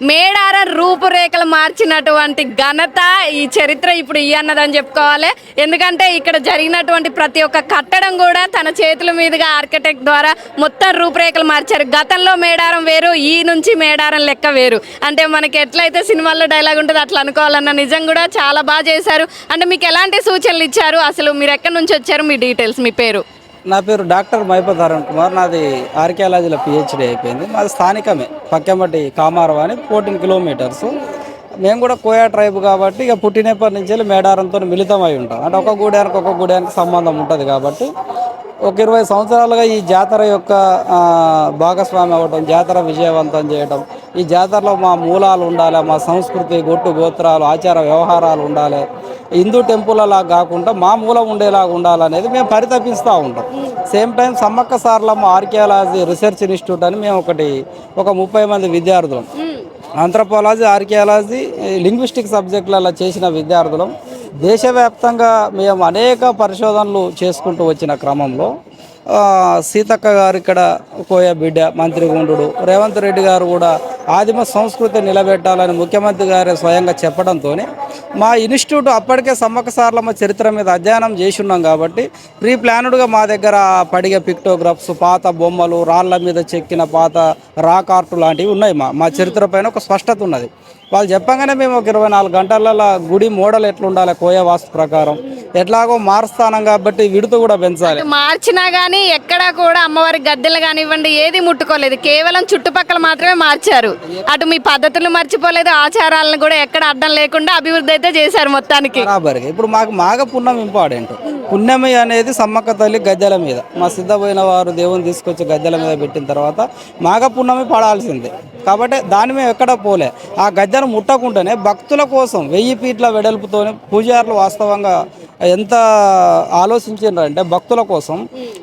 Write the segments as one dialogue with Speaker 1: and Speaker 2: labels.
Speaker 1: మేడార రూపురేఖలు మార్చినటువంటి ఘనత ఈ చరిత్ర ఇప్పుడు ఈ అన్నదని చెప్పుకోవాలి. ఎందుకంటే ఇక్కడ జరిగినటువంటి ప్రతి ఒక్క కట్టడం కూడా తన చేతుల మీదుగా ఆర్కిటెక్ట్ ద్వారా మొత్తం రూపురేఖలు మార్చారు. గతంలో మేడారం వేరు ఈ నుంచి మేడారం లెక్క వేరు. అంటే మనకి ఎట్లయితే సినిమాల్లో డైలాగ్ ఉంటుంది అట్లా అనుకోవాలన్న నిజం కూడా చాలా బాగా చేశారు. అంటే మీకు ఎలాంటి సూచనలు ఇచ్చారు? అసలు మీరు ఎక్కడి నుంచి వచ్చారు? మీ డీటెయిల్స్ మీ పేరు.
Speaker 2: నా పేరు డాక్టర్ మైపత్ అరుణ్ కుమార్. నాది ఆర్కియాలజీలో పిహెచ్డి అయిపోయింది. మాది స్థానికమే పక్కెమ్మటి కామారం అని ఫోర్టీన్ కిలోమీటర్స్. మేము కూడా కోయా ట్రైబ్ కాబట్టి ఇక పుట్టినప్పటి నుంచి వెళ్ళి మేడారంతో మిళితమై ఉంటాం. అంటే ఒక గూడానికి ఒక గూడానికి సంబంధం ఉంటుంది కాబట్టి ఒక ఇరవై సంవత్సరాలుగా ఈ జాతర యొక్క భాగస్వామి అవ్వటం జాతర విజయవంతం చేయటం ఈ జాతరలో మా మూలాలు ఉండాలి మా సంస్కృతి గొట్టు గోత్రాలు ఆచార వ్యవహారాలు ఉండాలి హిందూ టెంపుల్ అలా కాకుండా మామూలుగా ఉండేలాగా ఉండాలనేది మేము పరితపిస్తూ ఉంటాం. Same time Sammakka Sarlamma archaeology research institute అని మేము ఒకటి ఒక ముప్పై మంది విద్యార్థులం. ఆంథ్రపాలజీ ఆర్కియాలజీ లింగ్విస్టిక్ సబ్జెక్టులలో చేసిన విద్యార్థులం. దేశవ్యాప్తంగా మేము అనేక పరిశోధనలు చేసుకుంటూ వచ్చిన క్రమంలో సీతక్క గారు ఇక్కడ కోయ బిడ్డ మంత్రి గుండు రేవంత్ రెడ్డి గారు కూడా ఆదిమ సంస్కృతి నిలబెట్టాలని ముఖ్యమంత్రి గారు స్వయంగా చెప్పడంతో మా ఇన్స్టిట్యూట్ అప్పటికే సమ్మక్క సార్లమ్మ చరిత్ర మీద అధ్యయనం చేసి ఉన్నాం కాబట్టి ప్రీ ప్లానుడ్గా మా దగ్గర పడిగే పిక్టోగ్రాఫ్స్ పాత బొమ్మలు రాళ్ళ మీద చెక్కిన పాత రాక్ ఆర్ట్ లాంటివి ఉన్నాయి మా మా చరిత్ర పైన ఒక స్పష్టత ఉన్నది. వాళ్ళు చెప్పగానే మేము ఒక ఇరవై నాలుగు గంటలలో గుడి మోడల్ ఎట్లుండాలి కోయ వాస్తు ప్రకారం. ఎట్లాగో మారుస్తానం కాబట్టి విడుతు కూడా పెంచాలి.
Speaker 1: మార్చినా గానీ ఎక్కడా కూడా అమ్మవారి గద్దెలు కానివ్వండి ఏది ముట్టుకోలేదు. కేవలం చుట్టుపక్కల మాత్రమే మార్చారు. అటు మీ పద్ధతులు మర్చిపోలేదు ఆచారాలను కూడా ఎక్కడ అడ్డం లేకుండా అభివృద్ధి అయితే చేశారు మొత్తానికి.
Speaker 2: బరాబర్గా ఇప్పుడు మాకు మాఘ పుణ్యం ఇంపార్టెంట్. పుణ్యమి అనేది సమ్మక్క తల్లి గద్దెల మీద. మా సిద్ధపోయిన వారు దేవుని తీసుకొచ్చి గద్దెల మీద పెట్టిన తర్వాత మాఘ పుణ్యమి పడాల్సిందే. కాబట్టి దాని మేము ఎక్కడ పోలే. ఆ గద్దెను ముట్టకుండానే భక్తుల కోసం వెయ్యి ఫీట్ల వెడల్పుతోనే పూజారులు వాస్తవంగా ఎంత ఆలోచించారు అంటే భక్తుల కోసం.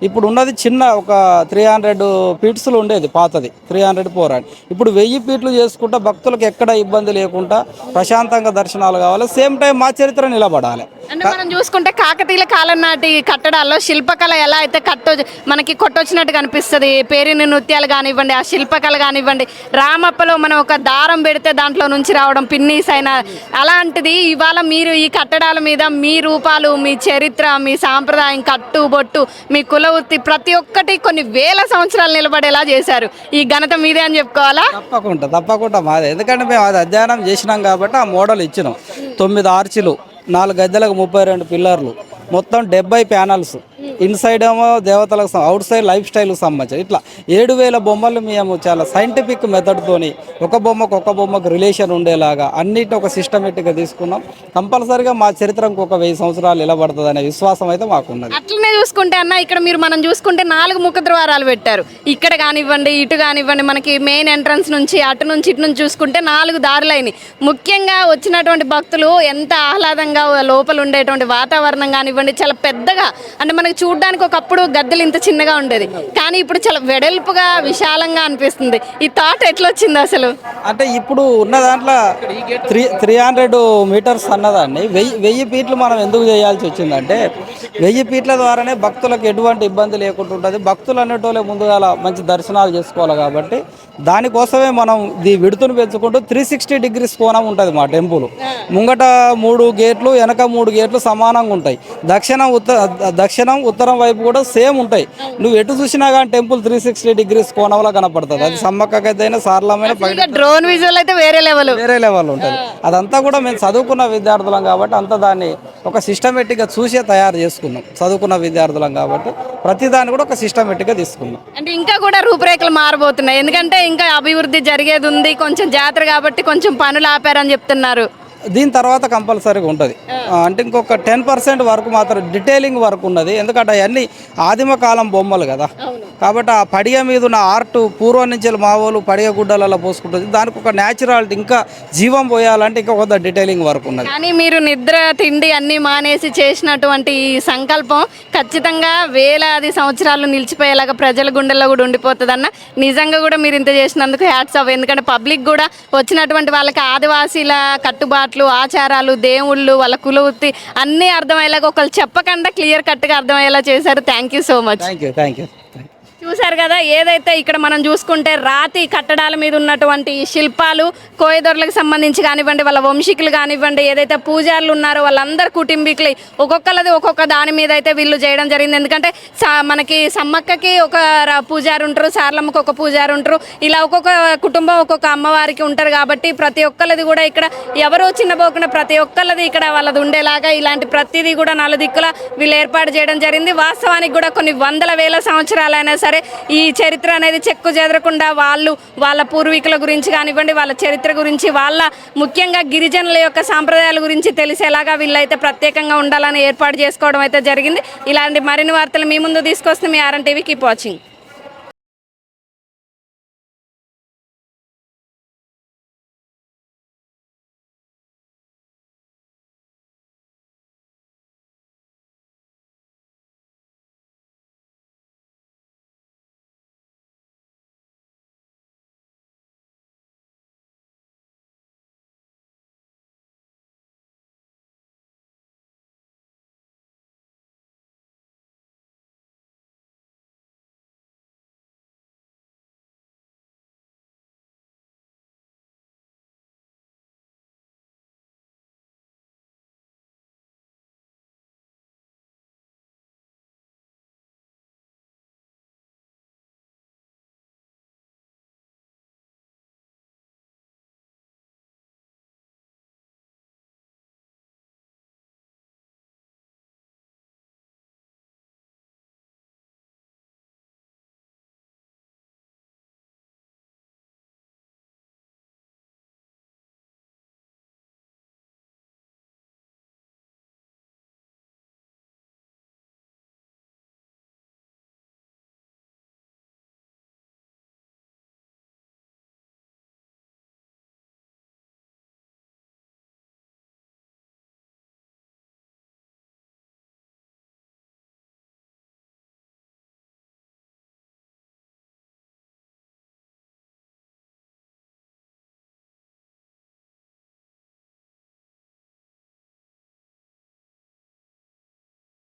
Speaker 2: ఇప్పుడు ఉన్నది చిన్న ఒక త్రీ హండ్రెడ్ ఫీట్స్లో ఉండేది పాతది. త్రీ హండ్రెడ్ ఫోర్ హండ్రెడ్ ఇప్పుడు వెయ్యి ఫీట్లు చేసుకుంటే భక్తులకు ఎక్కడ ఇబ్బంది లేకుండా ప్రశాంతంగా దర్శనాలు కావాలి. సేమ్ టైం మా చరిత్ర నిలబడాలి.
Speaker 1: అంటే మనం చూసుకుంటే కాకతీయుల కాలం నాటి కట్టడాల్లో శిల్పకళ ఎలా అయితే కట్ట మనకి కొట్టొచ్చినట్టు కనిపిస్తుంది. పేరిని నృత్యాలు కానివ్వండి ఆ శిల్పకళ కానివ్వండి రామప్పలో మనం ఒక దారం పెడితే దాంట్లో నుంచి రావడం పిన్నీస్ అయినా అలాంటిది ఇవాళ మీరు ఈ కట్టడాల మీద మీ రూపాలు మీ చరిత్ర మీ సాంప్రదాయం కట్టు బొట్టు మీ కుల వృత్తి ప్రతి ఒక్కటి కొన్ని వేల సంవత్సరాలు నిలబడేలా చేశారు. ఈ ఘనత మీదే అని చెప్పుకోవాలా?
Speaker 2: తప్పకుండా తప్పకుండా మాది. ఎందుకంటే మేము అది అధ్యయనం చేసినాం కాబట్టి ఆ మోడల్ ఇచ్చినాం. తొమ్మిది ఆర్చిలు నాలుగు గద్దెలకు ముప్పై రెండు పిల్లర్లు మొత్తం డెబ్బై ప్యానల్స్. ఇన్సైడ్ ఏమో దేవతలకు అవుట్ సైడ్ లైఫ్ స్టైల్కి సంబంధించి. ఇట్లా ఏడు వేల బొమ్మలు మేము చాలా సైంటిఫిక్ మెథడ్తోని ఒక బొమ్మకు ఒక బొమ్మకు రిలేషన్ ఉండేలాగా అన్నిటిని ఒక సిస్టమేటిక్గా తీసుకున్నాం. కంపల్సరీగా మా చరిత్ర ఇంకొక వెయ్యి సంవత్సరాలు నిలబడుతుంది అనే విశ్వాసం అయితే మాకున్నది.
Speaker 1: అట్లనే చూసుకుంటే అన్న ఇక్కడ మీరు మనం చూసుకుంటే నాలుగు ముఖ ద్వారాలు పెట్టారు. ఇక్కడ కానివ్వండి ఇటు కానివ్వండి మనకి మెయిన్ ఎంట్రన్స్ నుంచి అటు నుంచి ఇటు నుంచి చూసుకుంటే నాలుగు దారులైనవి ముఖ్యంగా వచ్చినటువంటి భక్తులు ఎంత ఆహ్లాదంగా లోపల ఉండేటువంటి వాతావరణం కానివ్వండి చాలా పెద్దగా అంటే మనకి చూడడానికి ఒకప్పుడు గద్దెలు ఇంత చిన్నగా ఉండేది. కానీ ఇప్పుడు చాలా వెడల్పుగా విశాలంగా అనిపిస్తుంది. ఈ థాట్ ఎట్లా వచ్చింది అసలు?
Speaker 2: అంటే ఇప్పుడు ఉన్న దాంట్లో త్రీ త్రీ హండ్రెడ్ మీటర్స్ అన్నదాన్ని వెయ్యి వెయ్యి ఫీట్లు మనం ఎందుకు చేయాల్సి వచ్చిందంటే వెయ్యి ఫీట్ల ద్వారానే భక్తులకు ఎటువంటి ఇబ్బంది లేకుండా ఉంటుంది. భక్తులు అనేటోళ్ళే ముందుగా మంచి దర్శనాలు చేసుకోవాలి కాబట్టి దానికోసమే మనం ఈ విడుతును పెంచుకుంటూ త్రీ సిక్స్టీ డిగ్రీస్ కోణం ఉంటుంది మా టెంపుల్. ముంగట మూడు గేట్లు వెనక మూడు గేట్లు సమానంగా ఉంటాయి. దక్షిణం ఉత్తర దక్షిణం ఉత్తరం వైపు కూడా సేమ్ ఉంటాయి. నువ్వు ఎటు చూసినా కానీ టెంపుల్ త్రీ సిక్స్టీ డిగ్రీస్ కోణంలో కనపడుతుంది. అది సమ్మక్కకైతేనే సారలమైన
Speaker 1: డ్రోన్ విజువల్ అయితే వేరే లెవెల్
Speaker 2: వేరే లెవెల్ ఉంటుంది. అదంతా కూడా మేము చదువుకున్న విద్యార్థులం కాబట్టి అంతా దాన్ని ఒక సిస్టమేటిక్గా చూసే తయారు చేసుకున్నాం. చదువుకున్న విద్యార్థులం కాబట్టి ప్రతిదాన్ని కూడా ఒక సిస్టమేటిక్గా తీసుకున్నాం.
Speaker 1: అంటే ఇంకా కూడా రూపురేఖలు మారబోతున్నాయి. ఎందుకంటే ఇంకా అభివృద్ధి జరిగేది ఉంది. కొంచెం జాతర కాబట్టి కొంచెం పనులు ఆపారని చెప్తున్నారు.
Speaker 2: దీని తర్వాత కంపల్సరీగా ఉంటుంది. అంటే ఇంకొక టెన్ పర్సెంట్ వరకు మాత్రం డీటెయిలింగ్ వర్క్ ఉన్నది. ఎందుకంటే అవన్నీ ఆదిమ కాలం బొమ్మలు కదా. కాబట్టి ఆ పడిగ మీద ఉన్న ఆర్ట్ పూర్వం నుంచి మా వాళ్ళు పడిగ గుడ్డలలో పోసుకుంటుంది. దానికి ఒక న్యాచురాలిటీ ఇంకా జీవం పోయాలంటే ఇంకా కొంత డీటెయిలింగ్ వర్క్ ఉన్నది.
Speaker 1: కానీ మీరు నిద్ర తిండి అన్ని మానేసి చేసినటువంటి ఈ సంకల్పం ఖచ్చితంగా వేలాది సంవత్సరాలు నిలిచిపోయేలాగా ప్రజల గుండెల్లో కూడా ఉండిపోతుంది అన్న నిజంగా కూడా మీరు ఇంత చేసినందుకు హ్యాట్స్ ఆఫ్ ఎందుకంటే పబ్లిక్ కూడా వచ్చినటువంటి వాళ్ళకి ఆదివాసీల అలవాట్లు ఆచారాలు దేవుళ్ళు వాళ్ళ కులవృత్తి అన్నీ అర్థమయ్యేలాగా ఒకళ్ళు చెప్పకుండా క్లియర్ కట్గా అర్థమయ్యేలా చేశారు. Thank you so much
Speaker 2: thank you thank you
Speaker 1: చూశారు కదా ఏదైతే ఇక్కడ మనం చూసుకుంటే రాతి కట్టడాల మీద ఉన్నటువంటి శిల్పాలు కోయదొరలకు సంబంధించి కానివ్వండి వాళ్ళ వంశీకులు కానివ్వండి ఏదైతే పూజారులు ఉన్నారో వాళ్ళందరు కుటుంబీకులు ఒక్కొక్కరిది ఒక్కొక్క దాని మీద అయితే వీళ్ళు చేయడం జరిగింది. ఎందుకంటే మనకి సమ్మక్కకి ఒక పూజారు ఉంటారు సార్లమ్మకి ఒక పూజారు ఉంటారు. ఇలా ఒక్కొక్క కుటుంబం ఒక్కొక్క అమ్మవారికి ఉంటారు కాబట్టి ప్రతి ఒక్కరిది కూడా ఇక్కడ ఎవరో చిన్నపోకుండా ప్రతి ఒక్కరిది ఇక్కడ వాళ్ళది ఉండేలాగా ఇలాంటి ప్రతిదీ కూడా నలుదిక్కుల వీళ్ళు ఏర్పాటు చేయడం జరిగింది. వాస్తవానికి కూడా కొన్ని వందల వేల సంవత్సరాలైనా సరే సరే ఈ చరిత్ర అనేది చెక్కు చెదరకుండా వాళ్ళు వాళ్ళ పూర్వీకుల గురించి కానివ్వండి వాళ్ళ చరిత్ర గురించి వాళ్ళ ముఖ్యంగా గిరిజనుల యొక్క సాంప్రదాయాల గురించి తెలిసేలాగా వీళ్ళైతే ప్రత్యేకంగా ఉండాలని ఏర్పాటు చేసుకోవడం అయితే జరిగింది. ఇలాంటి మరిన్ని వార్తలు మీ ముందు తీసుకొస్తే మీ ఆర్ఎన్ టీవీ కీప్ వాచింగ్